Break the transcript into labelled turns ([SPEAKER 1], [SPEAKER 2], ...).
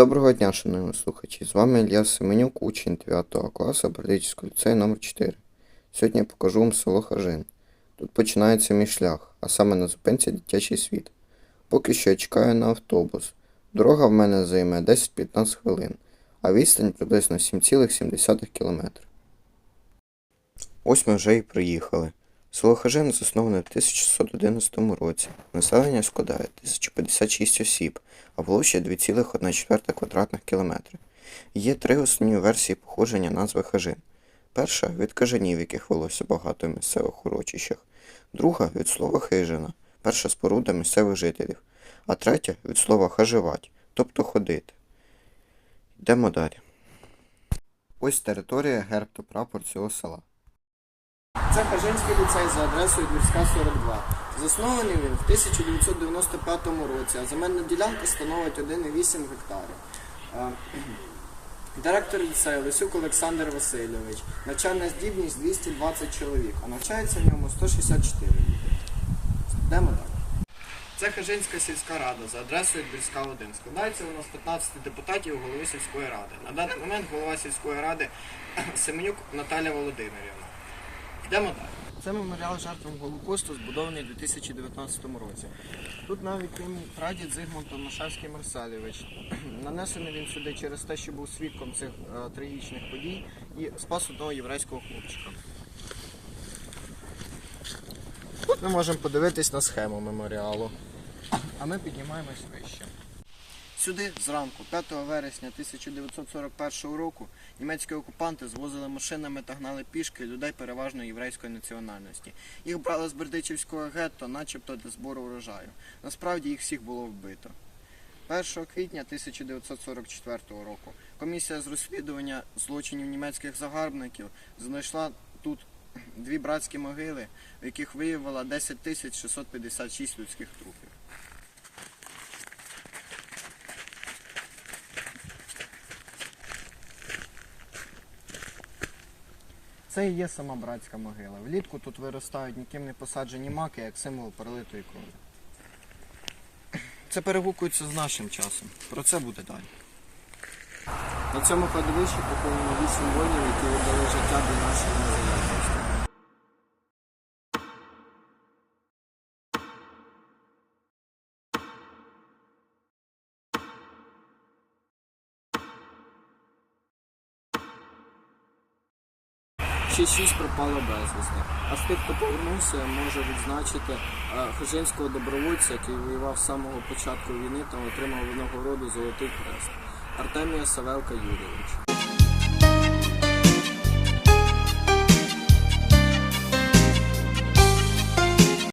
[SPEAKER 1] Доброго дня, шановні слухачі. З вами Ілля Семенюк, учень 9 класу Бердичівського ліцею номер 4 Сьогодні я покажу вам село Хажин. Тут починається мій шлях, а саме на зупинці дитячий світ. Поки що я чекаю на автобус. Дорога в мене займе 10-15 хвилин, а відстань приблизно 7,7 км. Ось ми вже і приїхали. Село Хажин засноване в 1611 році. Населення складає 1056 осіб, а площа 2,1 квадратних кілометри. Є три основні версії походження назви Хажин. Перша від кажанів, яких велося багато в місцевих урочищах, друга від слова хижина, перша споруда місцевих жителів, а третя від слова хаживать, тобто ходити. Йдемо далі. Ось територія герб та прапор цього села.
[SPEAKER 2] Це Хажинський ліцей за адресою Двірська 42. Заснований він в 1995 році, а земельна ділянка становить 1,8 гектарів. Е, Директор ліцею Лисюк Олександр Васильович. Навчальна здібність 220 чоловік, а навчається в ньому 164 діти. Йдемо далі. Це Хажинська сільська рада за адресою Двірська 1. Складається вона з 15 депутатів голови сільської ради. На даний момент голова сільської ради Семенюк Наталя Володимирівна. Йдемо далі. Це меморіал жертвам Голокосту, збудований у 2019 році. Тут навіть є прадід Зигмунд Томашевський Марсалєвич. Нанесений він сюди через те, що був свідком цих е, трагічних подій і спас одного єврейського хлопчика. Тут ми можемо подивитись на схему меморіалу. А ми піднімаємось вище. Сюди зранку, 5 вересня 1941 року, німецькі окупанти звозили машинами та гнали пішки людей переважно єврейської національності. Їх брали з Бердичівського гетто, начебто для збору врожаю. Насправді їх всіх було вбито. 1 квітня 1944 року комісія з розслідування злочинів німецьких загарбників знайшла тут дві братські могили, в яких виявила 10 тисяч 656 людських трупів. Це і є сама братська могила. Влітку тут виростають ніким не посаджені маки, як символ перелитої крові. Це перегукується з нашим часом. Про це буде далі. На цьому кладовищі поховано вісім воїнів, які віддали життя для нашої незалежності. Ще шість пропало безвісти. А з тих, хто повернувся, може відзначити хижинського добровольця, який воював з самого початку війни та отримав нагороду Золотий Хрест Артемія Савелка Юрійович.